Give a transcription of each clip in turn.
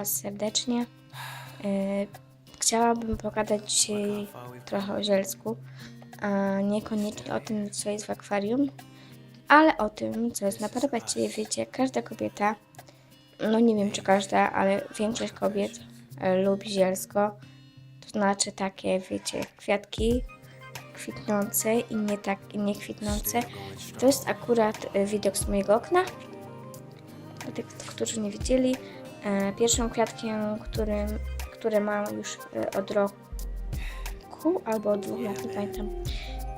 Was serdecznie. E, Chciałabym pogadać dzisiaj trochę o zielsku, a niekoniecznie o tym, co jest w akwarium, ale o tym, co jest na parapecie. Wiecie, każda kobieta, no nie wiem czy każda, ale większość kobiet e, lubi zielsko. To znaczy takie, wiecie, kwiatki kwitnące i nie tak, i nie kwitnące. To jest akurat e, widok z mojego okna. Dla tych, którzy nie widzieli, e, pierwszą kwiatkiem, którym, które mam już e, od roku albo od dwóch lat, nie pamiętam.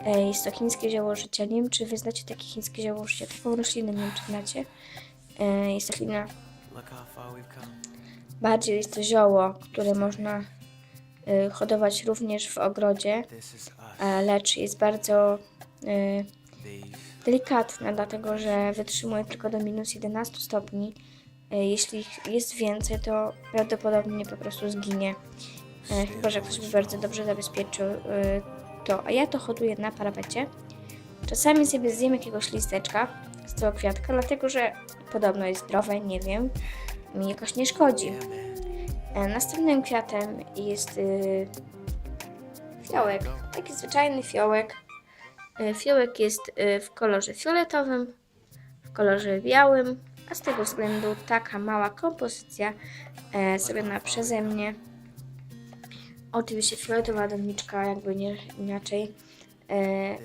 E, Jest to chińskie zioło życia. Nie wiem, czy wy znacie takie chińskie zioło życia. Taką roślinę, nie wiem, czy znacie. Jest to roślina Bardziej jest to zioło, które można hodować również w ogrodzie, lecz jest bardzo delikatne, dlatego że wytrzymuje tylko do minus 11 stopni. E, Jeśli ich jest więcej, to prawdopodobnie po prostu zginie. E, Chyba, że ktoś by bardzo dobrze zabezpieczył y, to. A ja to hoduję na parapecie. Czasami sobie zjem jakiegoś listeczka z tego kwiatka, dlatego że podobno jest zdrowe, nie wiem, mi jakoś nie szkodzi. E, Następnym kwiatem jest fiołek. Taki zwyczajny fiołek. E, Fiołek jest w kolorze fioletowym, w kolorze białym, a z tego względu taka mała kompozycja e, zrobiona przeze mnie. Oczywiście fioletowa doniczka, jakby nie inaczej. E,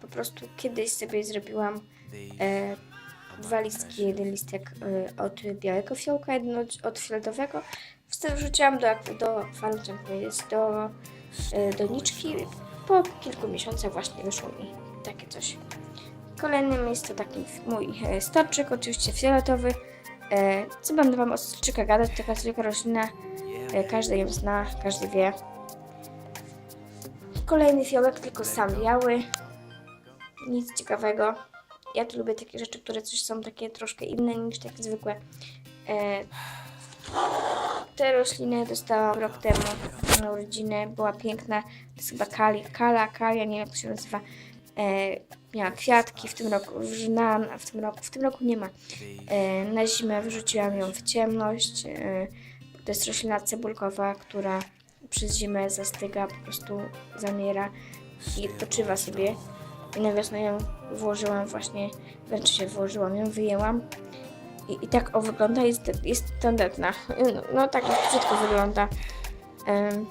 po prostu kiedyś sobie zrobiłam e, dwa listki, jeden listek e, od białego fiołka, jeden od, od fioletowego. Wtedy wrzuciłam do, do falczem, jest do e, doniczki. Po kilku miesiącach właśnie wyszło mi takie coś. Kolejnym jest to taki mój e, storczyk, oczywiście fioletowy. E, co będę Wam o storczykach gadać, taka zwykła roślina, e, każdy ją zna, każdy wie. Kolejny fiołek, tylko sam biały. Nic ciekawego. Ja tu lubię takie rzeczy, które coś są takie troszkę inne niż takie zwykłe. Te rośliny dostałam rok temu na urodziny. Była piękna. To jest chyba kali, kala, kalia, nie wiem jak to się nazywa. E, miała kwiatki w tym roku, na, w tym roku, w tym roku nie ma. E, na zimę wyrzuciłam ją w ciemność. E, to jest roślina cebulkowa, która przez zimę zastyga, po prostu zamiera i odpoczywa sobie. I na wiosnę ją włożyłam właśnie, znaczy się włożyłam, ją wyjęłam. I, i tak o wygląda, jest, jest tandetna. No, no tak brzydko wygląda. Em,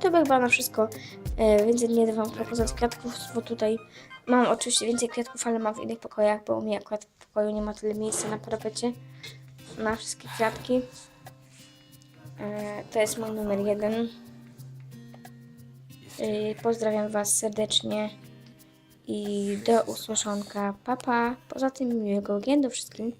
to by chyba na wszystko. E, więcej nie dam wam propozycji kwiatków, bo tutaj mam oczywiście więcej kwiatków, ale mam w innych pokojach, bo u mnie akurat w pokoju nie ma tyle miejsca na parapecie na wszystkie kwiatki. E, to jest mój numer jeden. E, pozdrawiam Was serdecznie i do usłyszonka. Papa. Poza tym miłego weekendu wszystkim.